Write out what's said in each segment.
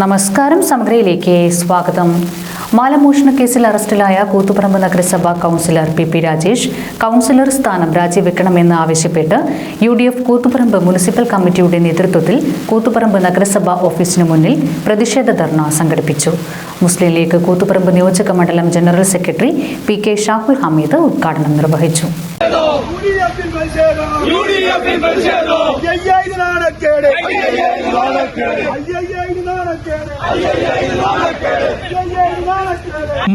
നമസ്കാരം സമഗ്രയിലേക്ക് സ്വാഗതം. മാലമോഷണ കേസിൽ അറസ്റ്റിലായ കൂത്തുപറമ്പ് നഗരസഭാ councillor P P Rajesh councillor സ്ഥാനം രാജിവെക്കണമെന്ന് ആവശ്യപ്പെട്ട് U D F Koothuparamba municipal കമ്മിറ്റിയുടെ നേതൃത്വത്തിൽ കൂത്തുപറമ്പ് നഗരസഭാ ഓഫീസിനു മുന്നിൽ പ്രതിഷേധ ധർണ സംഘടിപ്പിച്ചു. മുസ്ലിം ലീഗ് കൂത്തുപറമ്പ് നിയോജക മണ്ഡലം general secretary P K Shahul Hameed ഉദ്ഘാടനം നിർവഹിച്ചു.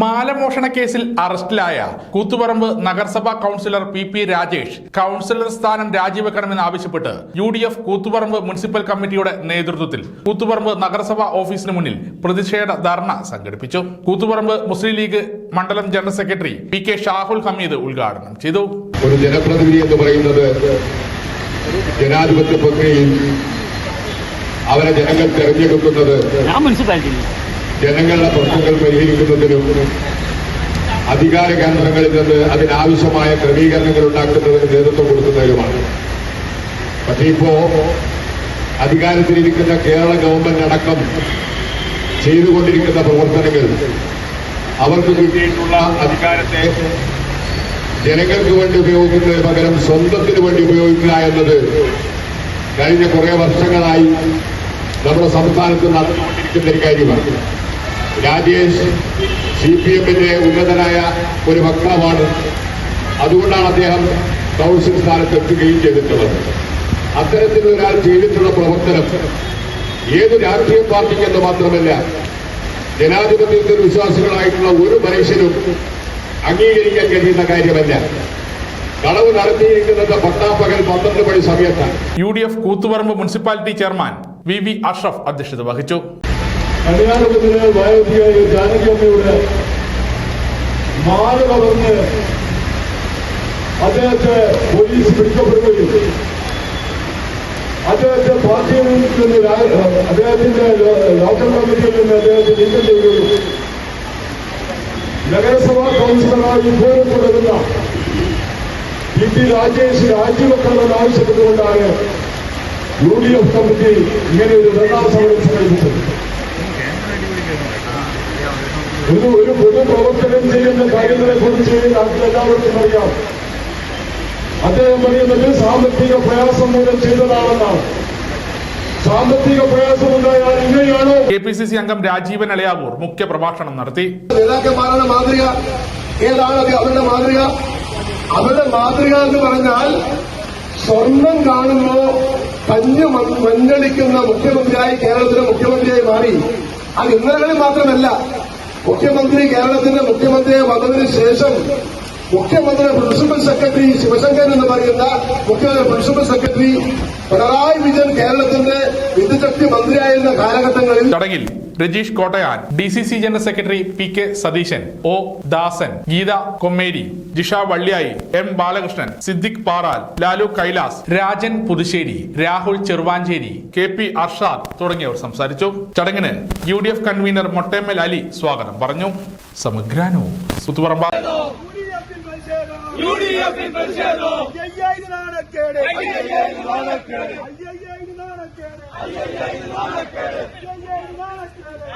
മാലമോഷണ കേസിൽ അറസ്റ്റിലായ കൂത്തുപറമ്പ് നഗരസഭാ councillor P P Rajesh councillor സ്ഥാനം രാജിവെക്കണമെന്ന് ആവശ്യപ്പെട്ട് U D F Koothuparamba municipal കമ്മിറ്റിയുടെ നേതൃത്വത്തിൽ കൂത്തുപറമ്പ് നഗരസഭാ ഓഫീസിന് മുന്നിൽ പ്രതിഷേധ ധർണ സംഘടിപ്പിച്ചു. കൂത്തുപറമ്പ് മുസ്ലിം ലീഗ് മണ്ഡലം general secretary P K Shahul Hameed ഉദ്ഘാടനം ചെയ്തു. ഒരു ജനപ്രതിനിധി എന്ന് പറയുന്നത് ജനാധിപത്യ പ്രക്രിയയിൽ അവരെ ജനങ്ങൾ തെരഞ്ഞെടുക്കുന്നത്. ജനങ്ങളുടെ പ്രശ്നങ്ങൾ പരിഹരിക്കുന്നതിനും അധികാര കേന്ദ്രങ്ങളിൽ നിന്ന് അതിനാവശ്യമായ ക്രമീകരണങ്ങൾ ഉണ്ടാക്കുന്നതിന് നേതൃത്വം കൊടുക്കുന്നതിനുമാണ്. പക്ഷേ ഇപ്പോ അധികാരത്തിലിരിക്കുന്ന കേരള ഗവൺമെന്റ് അടക്കം ചെയ്തുകൊണ്ടിരിക്കുന്ന പ്രവർത്തനങ്ങൾ അവർക്ക് കിട്ടിയിട്ടുള്ള അധികാരത്തെ ജനങ്ങൾക്ക് വേണ്ടി ഉപയോഗിക്കുന്നതിന് പകരം സ്വന്തത്തിന് വേണ്ടി ഉപയോഗിക്കുക എന്നത് കഴിഞ്ഞ കുറേ വർഷങ്ങളായി നമ്മുടെ സംസ്ഥാനത്ത് നടന്നുകൊണ്ടിരിക്കുന്ന ഒരു കാര്യമാണ്. രാജേഷ് സി പി എമ്മിന്റെ ഉന്നതനായ ഒരു വക്താവാണ്. അതുകൊണ്ടാണ് അദ്ദേഹം കൗൺസിൽ സ്ഥാനത്ത് എത്തുകയും ചെയ്തിട്ടുള്ളത്. അത്തരത്തിൽ ഒരാൾ ചെയ്തിട്ടുള്ള പ്രവർത്തനം ഏത് രാഷ്ട്രീയ പാർട്ടിക്കെന്ന് മാത്രമല്ല ജനാധിപത്യത്തിൽ വിശ്വാസികളായിട്ടുള്ള ഒരു മനുഷ്യനും അംഗീകരിക്കാൻ കഴിയുന്ന കാര്യമല്ല. കളവ് നടത്തിയിരിക്കുന്നത് പട്ടാപ്പകൽ പന്ത്രണ്ട് മണി സമയത്താണ്. U D F Koothuparamba municipality chairman V V Ashraf അധ്യക്ഷത വഹിച്ചു. കല്യാണത്തിന് വയോധികായ ജാനകിയമ്മയുടെ മാല കവർന്ന് അദ്ദേഹത്തെ പോലീസ് പിടിക്കപ്പെടുകയും അദ്ദേഹത്തെ പാർട്ടിയിൽ നിന്ന് അദ്ദേഹത്തിന്റെ ലോക്കൽ കമ്മിറ്റിയിൽ നിന്ന് അദ്ദേഹത്തെ നീക്കം ചെയ്യുകയും നഗരസഭാ കൗൺസിലറായി ഇപ്പോഴും തുടരുന്ന പി ടി രാജേഷ് രാജിവെക്കണമെന്ന് ആവശ്യപ്പെട്ടുകൊണ്ടാണ് യു ഡി എഫ് കമ്മിറ്റി ഇങ്ങനെ ഒരു ധർണാ സമരം ഒരു ഒരു പൊതുപ്രവർത്തനം ചെയ്യുന്ന കാര്യങ്ങളെ കുറിച്ച് നമുക്ക് എല്ലാവർക്കും അറിയാം. അദ്ദേഹം പറയുന്നത് സാമ്പത്തിക പ്രയാസം മൂലം ചെയ്തതാണെന്നാണ്. സാമ്പത്തിക പ്രയാസമുണ്ടായാൽ ഇങ്ങനെയാണോ? കെ പി സി സി അംഗം രാജീവൻ അളയാവൂർ മുഖ്യ പ്രഭാഷണം നടത്തി നേതാക്കന്മാരുടെ മാതൃക ഏതാണ് അത് അവരുടെ മാതൃക? അവരുടെ മാതൃക എന്ന് പറഞ്ഞാൽ സ്വർണം കാണുമ്പോ കഞ്ഞു മഞ്ഞളിക്കുന്ന മുഖ്യമന്ത്രിയായി കേരളത്തിലെ മുഖ്യമന്ത്രിയായി മാറി. അത് ഇന്നലകളിൽ മാത്രമല്ല മുഖ്യമന്ത്രി കേരളത്തിന്റെ മുഖ്യമന്ത്രിയെ വന്നതിന് ശേഷം മുഖ്യമന്ത്രി പ്രിൻസിപ്പൽ സെക്രട്ടറി ശിവശങ്കർ എന്ന് പറയുന്ന മുഖ്യമന്ത്രി പ്രിൻസിപ്പൽ സെക്രട്ടറി പിണറായി വിജയൻ കേരളത്തിന്റെ വിദ്യുശക്തി കാലഘട്ടങ്ങളിൽ ചടങ്ങിൽ Rajeesh Kottayan D C C general secretary P K Satheesan O Dasan Geetha Kommeri Jisha Valliyayi M Balakrishnan Siddique Paral Lalu Kailas Rajan Puthussery Rahul Cheruvancheri K P Arshad തുടങ്ങിയവർ സംസാരിച്ചു. ചടങ്ങിന് U D F convener Mottemmal Ali സ്വാഗതം പറഞ്ഞു. സമഗ്രാനോ സുത്തുപറമ്പ യുഡിഎഫിൽ പ്രതിഷേധം. യുഡിഎഫിൽ പ്രതിഷേധം. மானக்கேடு ஐயா இது மானக்கேடு